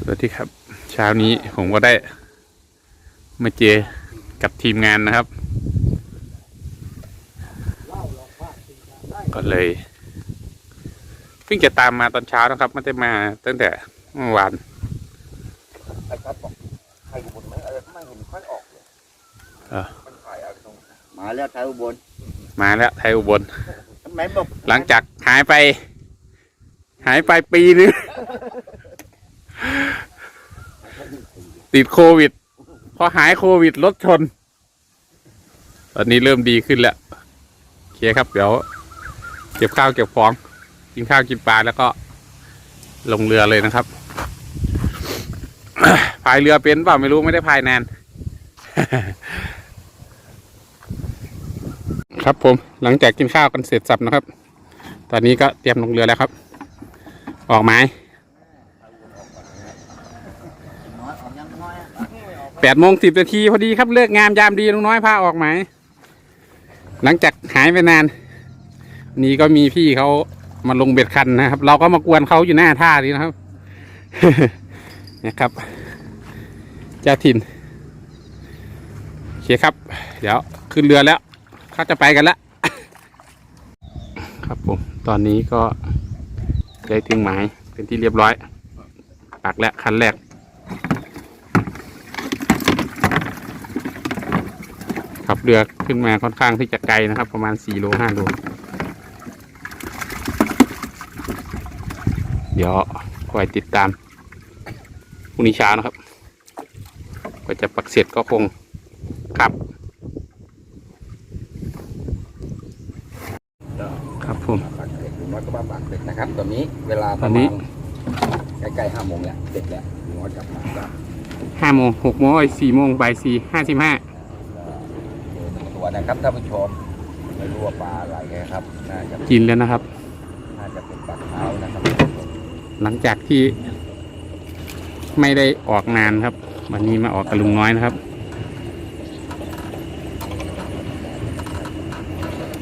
สวัสดีครับ เช้านี้ผมก็ได้ มาเจอกับทีมงานนะครับ ก็เลย เพิ่งจะตามมาตอนเช้านะครับไม่ได้มาตั้งแต่เมื่อวานไอ้ครับบอกใครอุบลไหมเออไม่เห็นค่อยออกเลยเออมันขายอะไรตรงมาแล้วไทยอุบลมาแล้วไทยอุบลทำไมบอกหลังจากหายไป หายไปปีนึง ติดโควิด พอหายโควิดรถชน ตอนนี้เริ่มดีขึ้นแล้วโอเคครับ เดี๋ยว เก็บข้าวเก็บของกินข้าวกินปลาแล้วก็ ลงเรือเลยนะครับพายเรือเป็นเปล่าไม่รู้ไม่ได้พายนาน ครับผมหลังจากกินข้าวกันเสร็จสับนะครับ ตอนนี้ก็เตรียมลงเรือแล้วครับ ออกไม้ น้อยออกยังน้อยอะ แปดโมงสิบนาทีพอดีครับเลิกงามยามดีลุงน้อยพาออกไหม หลังจากหายไปนานนนี้ก็มีพี่เขามาลงเบ็ดคันนะครับ เราก็มากวนเขาอยู่หน้าท่านี้นะครับนะครับเจ้าถิ่นโอเคครับ เดี๋ยวขึ้นเรือแล้วเขาจะไปกันล้วครับผมตอนนี้ก็ได้ถึงหมายเป็นที่เรียบร้อยปักแล้วคันแรก ขับ เรือขึ้นมาค่อนข้างที่จะไกลนะครับ ประมาณ4โล5โลเดี๋ยวคอยติดตามพรุ่งนี้เช้านะครับก็จะปักเสร็จก็คงขับ ครับผมปากเด็กลุงน้อยก็บ้าปากเด็กนะครับ ตอนนี้เวลาปตอระนนี้มาณใกล้ๆห้าโมงแล้วเด็กแล้วลุงน้อยกลับมาก็5โมง6โมง4โมงบ่าย4 55เจอหนึ่งตัวนะ ครับท่านผู้ชมไม่รู้ว่าปลาอะไรนะครับน่าจะกินแล้วนะครับ น่าจะเป็นปลาเท้านะครับหลังจากที่ไม่ได้ออกนานครับ วันนี้มาออกกับลุงน้อยนะครับ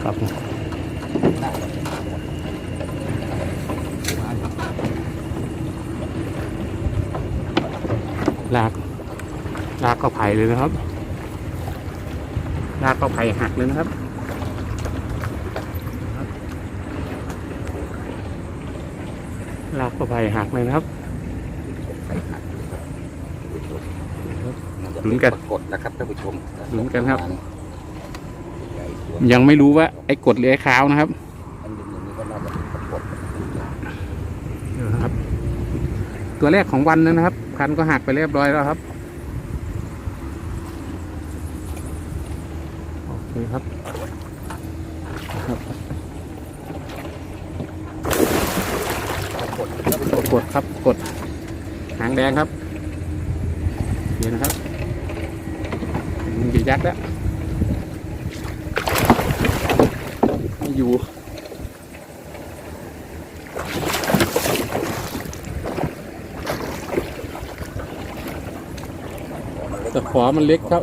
ครับผมลากลากก็ไผ่เลยนะครับ ลากก็ไผ่หักเลยนะครับลากก็ไผ่หักเลยนะครับไปหักมันจะลุ้เป็นนกันปรากฏนะครับท่านผู้ชมลุ้นกันครับใหญ่ตัวยังไม่รู้ว่าไอ้กดหรือไอ้ขาวนะครับอันนี้นี้ก็น่าจะเป็นปรากฏนะครับตัวแรกของวันนะครับ คันก็หักไปเรียบร้อยแล้วครับ โอเครับครับกดครับกดหางแดงครับเดี๋ยวนะครับมันจะยักษ์แล้วไม่อยู่ตะขอมันเล็กครับ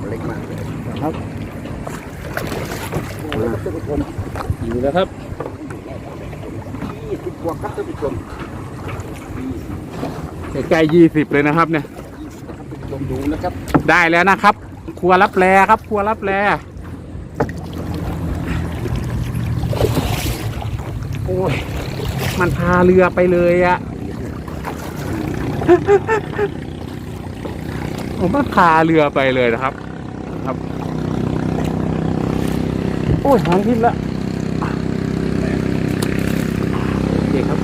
มันเล็กมากเลย ครับโอ้โหท่านผู้ชมอยู่แล้วครับยี่สิบกว่าครับท่านผู้ชมใกล้ยี่สิบเลยนะครับเนี่ยท่านผู้ชมดูนะครับ ได้แล้วนะครับ ครัวรับแลครับ ครัวรับแลโอ้ย มันพาเรือไปเลยอะผมมันพาเรือไปเลยนะครับ ครับ โอ้ยหางทิ่มละโอเคครับ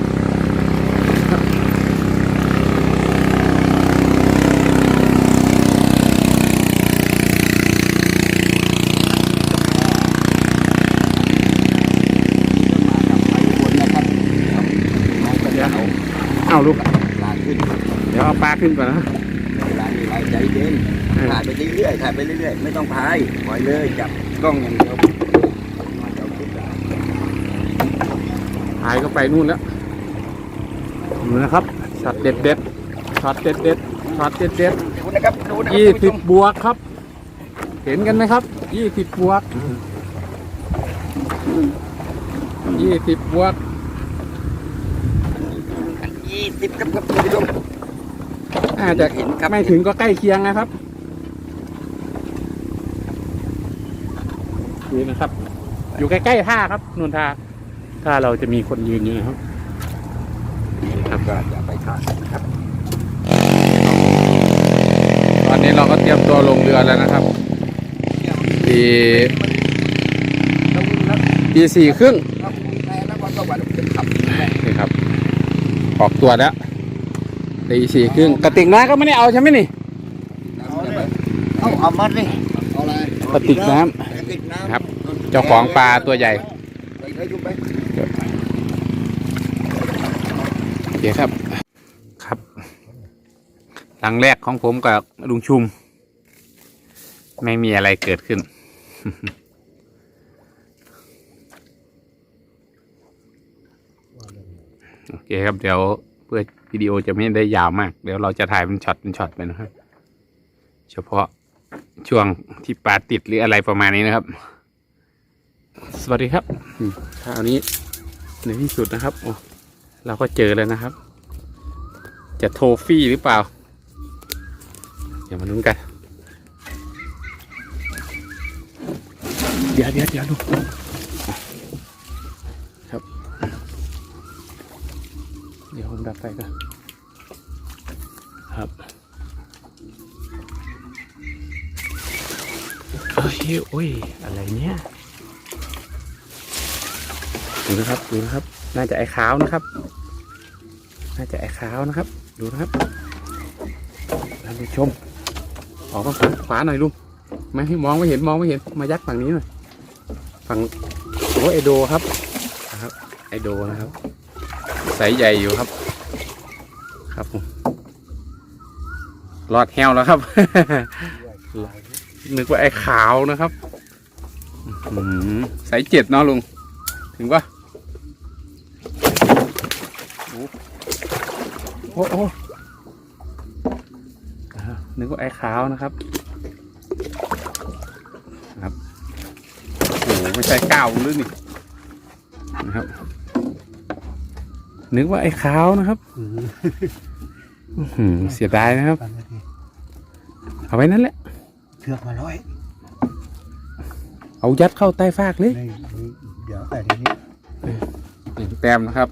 มากับไปบนนะครับน้องก็จะเอาเอาลูกลาขึ้นเดี๋ยวเอาปลาขึ้นก่อนนะเวลานี้ไรใจเย็นเออถ่ายไปเรื่อยๆถ่ายไปเรื่อยๆ ไม่ต้องพายปล่อยเลยจับกล้องอย่างเดียวมาจะเอาขึ้นได้ หายก็ไปนู่นแล้วดูนะครับช็อตเด็ดเด็ดช็อตเด็ดเด็ดช็อตเด็ดเด็ดดูนะครับดูนะครัยี่ท่านสิผู้บชมบวกครับ เห็นกันไหมครับยี่สิบบวกยี่สิบบวกยี่ติดครับครับท่านผู้ชมอาจจะเห็นครับไม่ถึงก็ใกล้เคียงนะครับ นี่นะครับ อยู่ใกล้ๆท่าครับนนท่า ท่าเราจะมีคนยืนอยู่นะครับนี่ครับก็อย่าไปทานนะครับ ตอนนี้เราก็เตรียมตัวลงเรือแล้วนะครับตีต้องครับตีสี่ครึ่งครับมีแพ้แล้วก็ต้องวันจะขับนี่ครับ ออกตัวแล้วตีสี่ครึ่งกระติกน้ำก็ไม่ได้เอาใช่ไหมนี่เอาเอามาดิเอาอะไรกระติกน้กระติกน้ำครับ เจ้าของปลาตัวใหญ่ ไป เลยดูไปโอเคครับครับ หลังแรกของผมกับลุงชุม ไม่มีอะไรเกิดขึ้น โอเคครับเดี๋ยวเพื่อวิดีโอจะไม่ได้ยาวมาก เดี๋ยวเราจะถ่ายเป็นช็อตเป็นช็อตไปนะครับ เฉพาะช่วงที่ปลาติดหรืออะไรประมาณนี้นะครับ สวัสดีครับอืมคราวนี้ในที่สุดนะครับโอ้ เราก็เจอแล้วนะครับ จะโทฟี่หรือเปล่า เดี๋ยวมาลุ้นกัน เดี๋ยวเดี๋ยวเดี๋ยวดูครับ เดี๋ยวผมดับไฟก่อนครับเอ้ยโอ้ย อะไรเนี่ย ดูนะครับ ดูนะครับ น่าจะไอ้ขาวนะครับ น่าจะไอ้ขาวนะครับ ดูนะครับท่านผู้ชม ออกมาฝั่งขวาหน่อยลุงไม่ให้มองไม่เห็นมองไม่เห็น มายักฝั่งนี้หน่อย ฝั่งโอ้ไอโดครับนะครับ ไอโดนะครับไซส์ใหญ่อยู่ครับ ครับผมรอดแฮวแล้วครับ นึกว่าไอ้ขาวนะครับหือไซส์เจ็ดเนาะลุง ถึงปะโอ้โอ้โอ้อ่านึกว่าไอ้ขาวนะครับครับโอ้โหไม่ใช่ก้าวหรือนี่นะครับ นึกว่าไอ้ขาวนะครับอื้อหือเสียดายนะครับ เอาไว้นั่นแหละเชือกมาร้อย เอายัดเข้าใต้ฟากเลยนี่นี่เดี๋ยวแต่ทีนี้หนึ่งแต้มนะครับ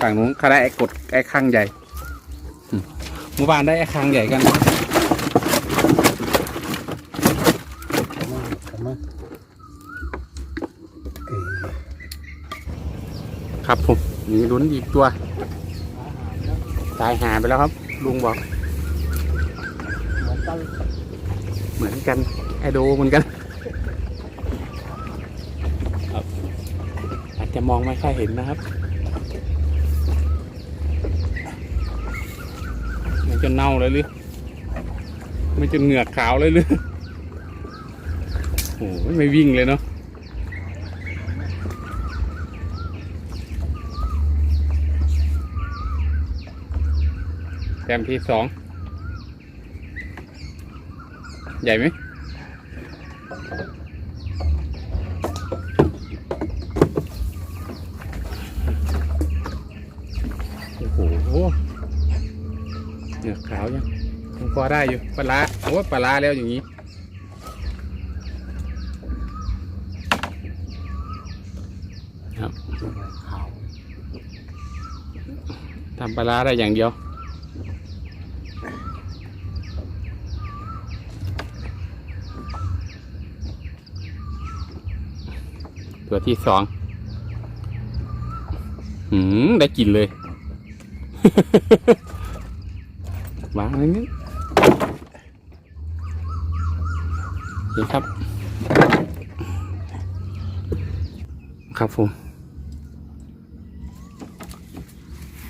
ฝั่งนู้นเขาได้ไอ้กดไอ้ข้างใหญ่อื มเมื่อวานได้ไอ้ข้างใหญ่กันครับผมมีลุ้นอีกตัว ตายหาไปแล้วครับ ลุงบอก เหมือนกันเหมือนกันไอโดเหมือนกันครับอาจจะมองไม่ค่อยเห็นนะครับ จนเน่าเลยหรือไม่จนเหงือกขาวเลยหรือโอ้โหไม่วิ่งเลยเนาะแต้มที่สอง ใหญ่ไหมโอ้โห เนือขาวยังยังพอได้อยู่ปลาโอ้ปลาแล้วอย่างนี้ครับทำปลาได้อย่างเดียวตัวที่สองหืม ได้กลินเลย วางอะไรนี้โอเคครับ ครับผม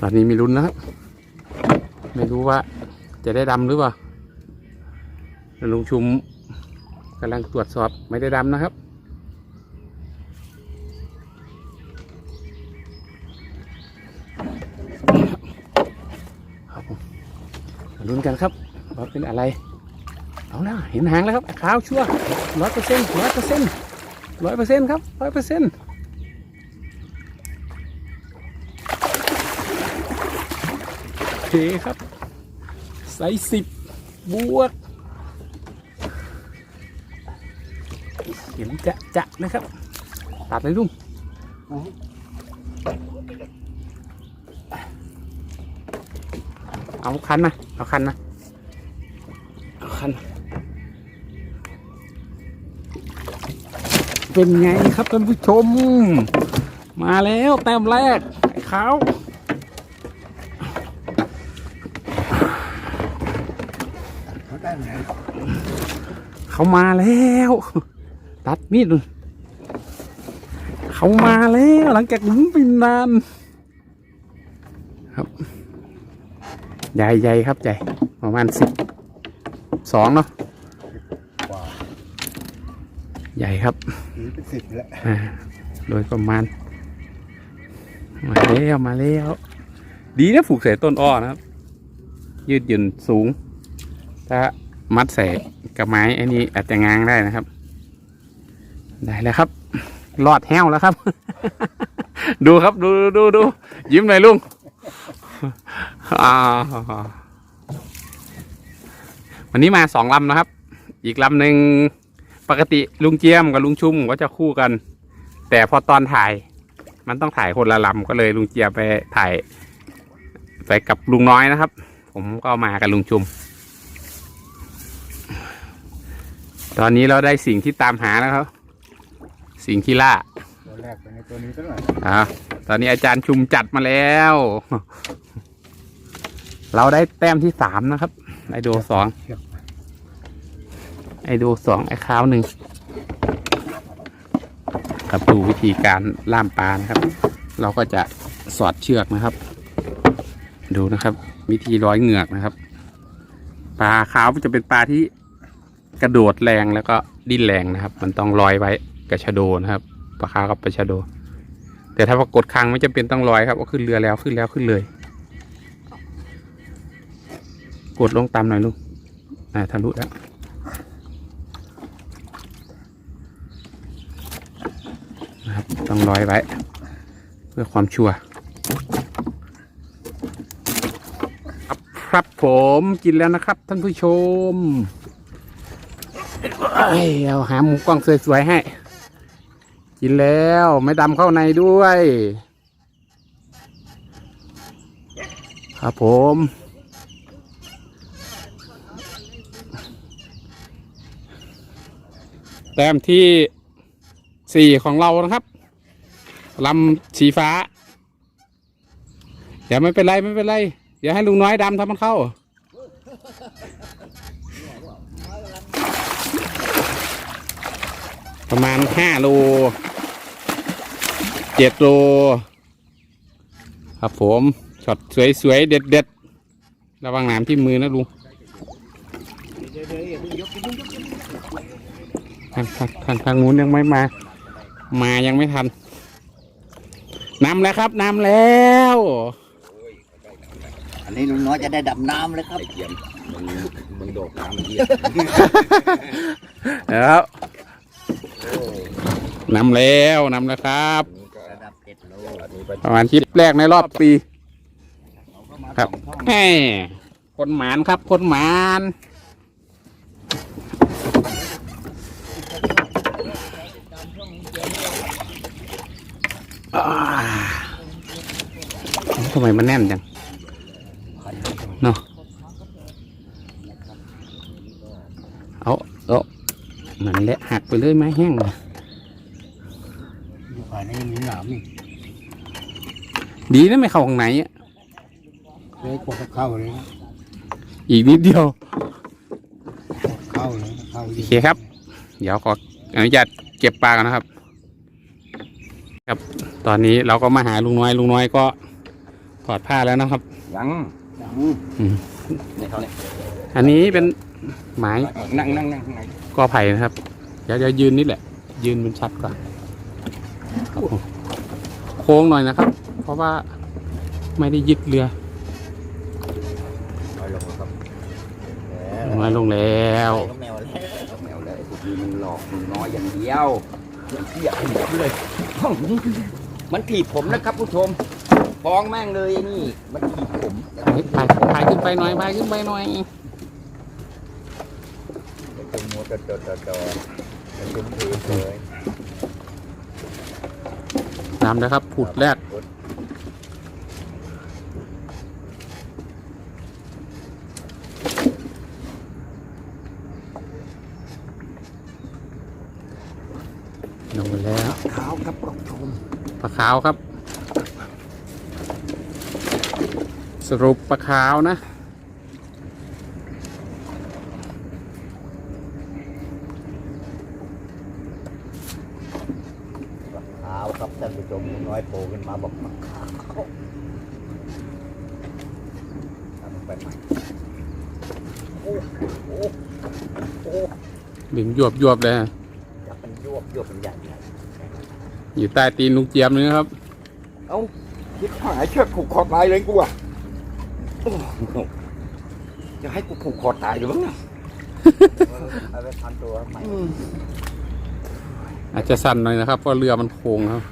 ตอนนี้มีลุ้นนะครับ ไม่รู้ว่าจะได้ดำหรือเปล่าลุงชุมกำลังตรวจสอบไม่ได้ดำนะครับผมมา ลุ้นกันครับว่าเป็นอะไร เอาแล้วเห็นหางแล้วครับขาวชัวร้อยเปอร์เซ็นต์ร้อยเปอร์เซ็นต์ร้อยเปอร์เซ็นต์ครับร้อยเปอร์เซ็นต์เคครับไซส์สิบบวก เห็นจะจะนะครับ ตัดเลยลุง เอาคันมา เอาคันมา เอาคันมา เป็นไงครับท่านผู้ชม มาแล้วแต้มแรกไอ้ขาวเขาได้ไหมเขามาแล้ว ตัดมีดเลยเขามาแล้วหลังจากลุ้นไปนาน ครับ ใหญ่ใหญ่ครับใหญ่ประมาณสิบสองเนาะกว่าใหญ่ครับหรือเป็นสิบแล้วอ่าโดยประมาณ มาแล้วมาแล้ว ดีนะผูกใส่ต้นอ้อนะครับ ยืดหยุ่นสูง ถ้ามัดใส่กับไม้อันนี้อาจจะง้างได้นะครับ ได้แล้วครับรอดแห้วแล้วครับ ดูครับดูดูดูดูยิ้มหน่อยลุงอ่า วันนี้มาสองลำนะครับ อีกลำหนึ่งปกติลุงเจียมกับลุงชุ่มก็จะคู่กัน แต่พอตอนถ่าย มันต้องถ่ายคนละลำก็เลยลุงเจียมไปถ่ายไปกับลุงน้อยนะครับ ผมก็มากับลุงชุมตอนนี้เราได้สิ่งที่ตามหาแล้วครับ สิ่งที่ล่า ตัวแรกเป็นในตัวนี้ตั้งหน่อยอ่าตอนนี้อาจารย์ชุมจัดมาแล้ว เราได้แต้มที่สามนะครับ ไอโดสองไอโดสองไอข้าวหนึ่งครับดูวิธีการล่ามปลานะครับ เราก็จะสอดเชือกนะครับ ดูนะครับ วิธีร้อยเหงือกนะครับ ปลาขาวจะเป็นปลาที่กระโดดแรงแล้วก็ดิ้นแรงนะครับ มันต้องลอยไว้กับชะโดนะครับ ปลาขาวกับปลาชะโด แต่ถ้าปรากฏคางไม่จำเป็นต้องลอยครับก็ขึ้นเรือแล้วขึ้นแล้วขึ้นเลย กดลงตามหน่อยลูกอ่าทะลุแล้วนะครับต้องลอยไว้ เพื่อความชัวร์ครับครับผมกินแล้วนะครับ ท่านผู้ชม เอ้ยเอาหมุมกล้องสวยๆให้ กินแล้วไม่ดำเข้าในด้วย ครับผม แต้มที่สี่ของเรานะครับลำสีฟ้า เดี๋ยวไม่เป็นไรไม่เป็นไร เดี๋ยวให้ลุงน้อยดำทำมันเข้า ประมาณห้าโลเจ็ดโลครับผมช็อตสวยๆเด็ดๆระวังหนามที่มือนะลุงทางทางทางทางนู้นยังไม่มา มายังไม่ทันนำแล้วครับนำแล้ว อันนี้ลุงน้อยจะได้ดำน้ำเลยครับไอ้เทียมมึงมึงโดดน้ำเทียแล้ว นำแล้วนำแล้วครับ นี่ก็ระดับเจ็ดโลอันนี้เป็นประมาณคลิปแรกในรอบปีเขาก็มาครับสองช่องแหมคนหมานครับ คนหมานอ่าทำไมมันแน่นจัง เนาะเอาเอา มันเละหักไปเลยไม้แห้งเลยอยู่ภายในมีหนามนี่ดีนะไม่เข้าข้างในอะเลยกว่าจะเข้าเลยนะอีกนิดเดียวเข้าเลยเข้าโอเคครับ เดี๋ยวขออนุญาตเก็บปลากันนะครับ ครับ ตอนนี้เราก็มาหาลุงน้อยลุงน้อยก็ถอดผ้าแล้วนะครับ ยังอืมนี่เขาเนี่ยอันนี้เป็นไม้นั่งนั่งนั่งข้างในก อไผ่นะครับเดี๋ยวเดี๋ยวยืนนี่แหละ ยืนเป็นชัดกว่าครับผมโค้งหน่อยนะครับ เพราะว่าไม่ได้ยึดเรือเอาลงมาครับลุงน้อยลงแล้วก็แมวแล้วเอาแมวเลยไอ้พวกนี้มันหลอกมึงน้อยอย่างเดียวอย่างที่อยากให้หมดเลยมันถีบผมนะครับผู้ชมฟ้องแม่งเลยไอ้นี่ มันขีดผมพายพายขึ้นไปหน่อยพายขึ้นไปหน่อย เป็นมัวจอจอจอจอมันเป็นถือเลยน้ำนะครับผุดแรกลงไปแล้วเท้าครับกองชมปลาขาวครับ สรุปปลาขาวนะ ขาว ครับท่านผู้ชมน้อยโผล่ขึ้นมาบอกมาขาวทำไปใหม่ดึงยวบยวบเลยจะเป็นยวบยวบเป็นใหญ่ใหญ่อยู่ใต้ตีนลุงเจียมเลยครับ เอ้ายิบหายเชือกผูกคอตายเลยกูอะโอ้โหจะให้กูผูกคอตายหรือมั้งเนี่ยเอาไปพันตัวใหม่อาจจะสั่นหน่อยนะครับเพราะเรือมันโค้งครับ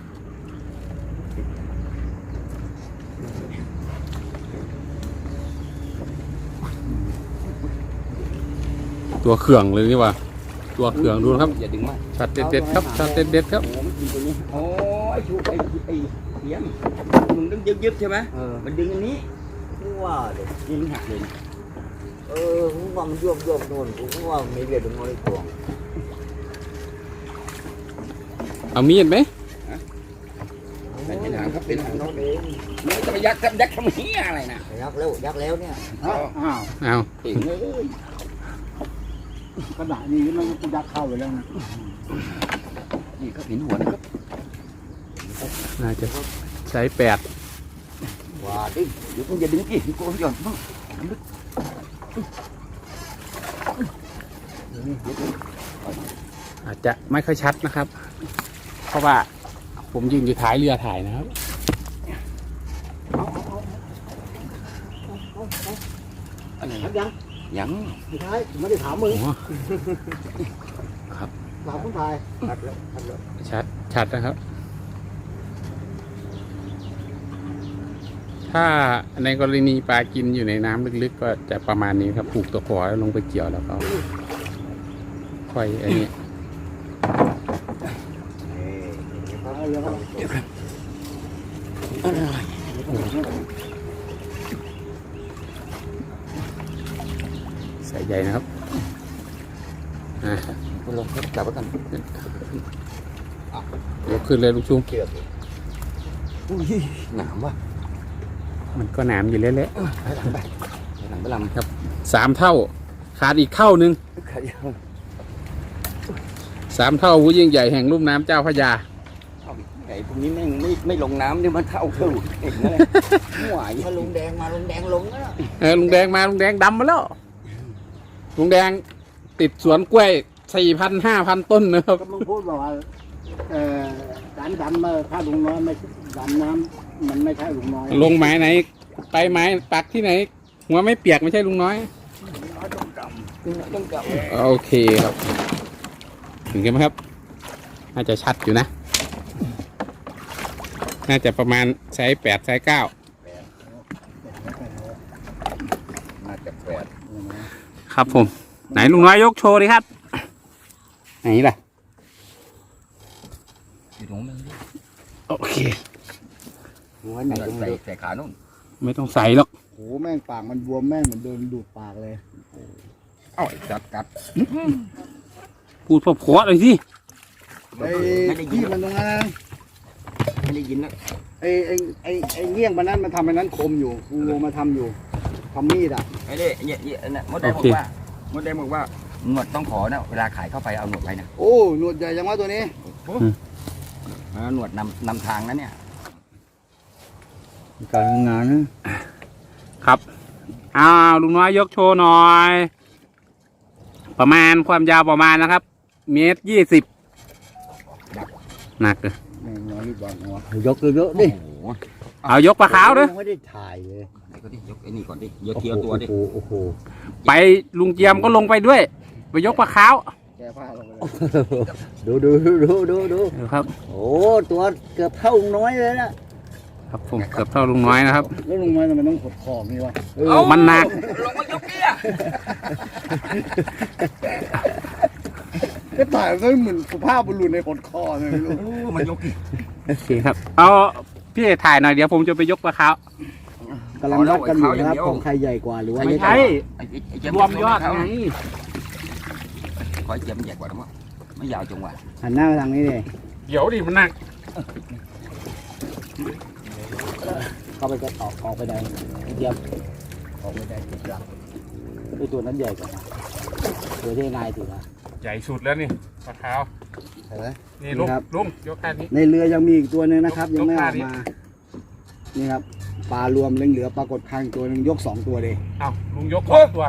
ตัวเขื่องเลยนี่หว่า ตัวเขื่องดูนะครับอย่าดึงมากช็อตเด็ดๆครับช็อตเด็ดๆครับโอ้มันดึงตัวนี้โอ้ยชูไอ้ไอ้เสียงมึงต้องยึดยึดใช่ไหมเออมันดึงอันนี้กูว่าเด็กยิงหักเลยนะเออกูว่ามันยวบยวบโน่นกูว่ามันมีเลือดตรงโน้นไอ้ตัวเอามีดไหมเป็นหางครับเป็นหางโน้นเองมึงจะไปยักษ์ยักษ์ทำเหี้ยอะไรนะยักแล้วยักแล้วเนี่ยอ้าวเอาเก่งเลย ขณะนี้มันก็ยักเข้าไปแล้วนะนี่ก็เห็นหัวนะครับน่าจะใช้แปดว่าดิเดี๋ยวมึงอย่าดึงกี่กูหย่อนบ้างอาจจะไม่ค่อยชัดนะครับ เพราะว่าผมยืนอยู่ท้ายเรือถ่ายนะครับอะไรทักยัง ยังไม่ใช่ไม่ได้ถามมึงโอ้ถามคนถ่ายชัดแล้วชัดแล้วชัดชัดนะครับ ถ้าในกรณีปลากินอยู่ในน้ำลึกๆ ก็จะประมาณนี้ครับผูกตัวขอแล้วลงไปเกี่ยวแล้วก็ค่อยอันนี้เอาอย่างนั้น ใส่ใหญ่นะครับอะคุณลองจับไว้กันยกขึ้นเลยลูกชุมเชือกอุ้ยหนามว่ะมันก็หนามอยู่แล้วแหละไปหลังไปไปหลังไปลำครับสามเท่า ขาดอีกเท่าหนึ่งขยับสามเท่าผู้ยิ่งใหญ่แห่งลุ่มน้ำเจ้าพระยาเอาไอ้พวกนี้แม่งไม่ไม่ลงน้ำเนี่ยมันเท่าเท่าเองนั่นแหละหวายถ้าลุงแดงมาลุงแดงลงแล้วเออลุงแดงมาลุงแดงดำมาแล้ว ลุงแดงติดสวนกล้วยสี่พันห้าพันต้นนะครับ ก็มึงพูดบอกว่าเอ่อการดำมาถ้าลุงน้อยไม่ดำน้ำมันไม่ใช่ลุงน้อยลงไม้ไหน ไปไม้ปักที่ไหน หัวไม่เปียกไม่ใช่ลุงน้อย ต้องจับโอเคครับ ถึงกันไหมครับ น่าจะชัดอยู่นะ น่าจะประมาณไซส์แปดไซส์เก้าน่าจะแปด ครับผม ไหนลุงน้อยยกโชว์ดิครับ ไหนล่ะอยู่ตรงนั้นโอเค หัวไหนก็ไม่ใส่รู้ใส่ขานุ่นไม่ต้องใส่หรอกโอ้แม่งปากมันบวมแม่งเหมือนโดนดูดปากเลยเอ้าไอ้จัดกัดพูดเพราะๆเลยสิไอ้ที่มันตรงนั้นนะไม่ได้ยินนะไอ้ไอ้ไอ้ไอ้เงี้ยงมันนั้นมันทำไอ้นั้นคมอยู่กูมาทำอยู่ ทำมีดอะไอ้เนี่ยเนี่ยเนี่ยนะมดแดงบอกว่ามดแดงบอกว่าหนวดต้องขอนะเวลาขายเข้าไปเอาหนวดไปนะโอ้หนวดใหญ่ยังวะตัวนี้เออหนวดนำนำทางนะเนี่ยการงานนะครับ อ้าวลุงน้อยยกโชว์หน่อย ประมาณความยาวประมาณนะครับ เมตรยี่สิบหนักเลยแม่งน้อยนิดบอกหัวยกเยอะๆดิโอ้โห เอายกปลาขาวด้วยไม่ได้ถ่ายเลยไหนก็ดิยกไอ้นี่ก่อนดิยกเกียวตัวดิโอ้โหโอ้โหไปลุงเจียมก็ลงไปด้วย ไปยกปลาขาวแกผ้าลงไปเลยดูดูดูดูดูดูดูครับโอ้ตัวเกือบเท่าลุงน้อยเลยนะครับผมเกือบเท่าลุงน้อยนะครับแล้วลุงน้อยทำไมต้องขดคออย่างนี่วะเอ้ามันหนักลงมายกเกี้ยก็ถ่ายแล้วเหมือนสุภาพบุรุษในขดคอเลยไม่รู้เออมันยกโอเคครับเอา พี่เอกถ่ายหน่อยเดี๋ยวผมจะไปยกปลาขาว กำลังวัดกันอยู่นะครับของใครใหญ่กว่าหรือว่าไม่เล็กกใช่ว่าไอ้ไอ้ไอ้เจมรวมยอดไงขอให้เจมใหญ่กว่านะมั้งไม่ยาวจังหวะหันหน้าไปทางนี้เลยเดี๋ยวดิมันหนักเข้าไปก็ออกออกไปได้เยี่ยมออกไปได้ติดหลังไอตัวนั้นใหญ่กว่านะตัวที่นายถือนะใหญ่สุดแล้วนี่ปลาขาว เห็นไหม นี่ลุงนี่ครับ ลุงยกแค่นี้ ในเรือยังมีอีกตัวหนึงนะครับ ยกยังไม่ออกยกท่านี้มา นี่ครับปลารวมเหลือปรากฏคางตัวหนึ่งยกสองตัวเลย เอาลุงยกสองตัว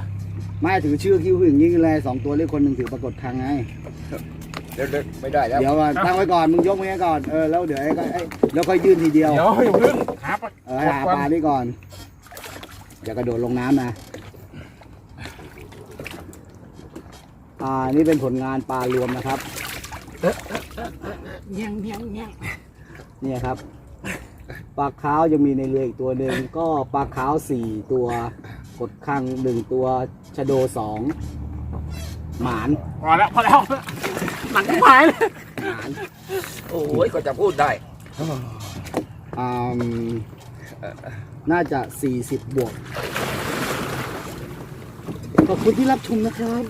ไม่ถือชื่อคิวอย่างนี้เลยสองตัวเลยคนหนึ่งถือปรากฏคางไง เดี๋ยวเดี๋ยวไม่ได้แล้ว เดี๋ยวก่อนตั้งไว้ก่อนมึงยกไว้ก่อนเออแล้วเดี๋ยวไอ้ก็ไอ้แล้วก็ยื่นทีเดียวเดี๋ยวอย่าเพิ่งหาปลาเออให้หาปลานี่ก่อนอย่ากระโดดลงน้ำนะอ่านี่เป็นผลงานปลารวมนะครับ เนี่ยครับปลาขาวยังมีในเรืออีกตัวหนึ่งก็ปลาขาวสี่ตัวกดคังหนึ่งตัวชะโดสองหมานพอแล้วพอแล้วหนังหายเลยหมานโอ้ยก็จะพูดได้อ่าน่าจะ40บวกขอบคุณที่รับชมนะครับ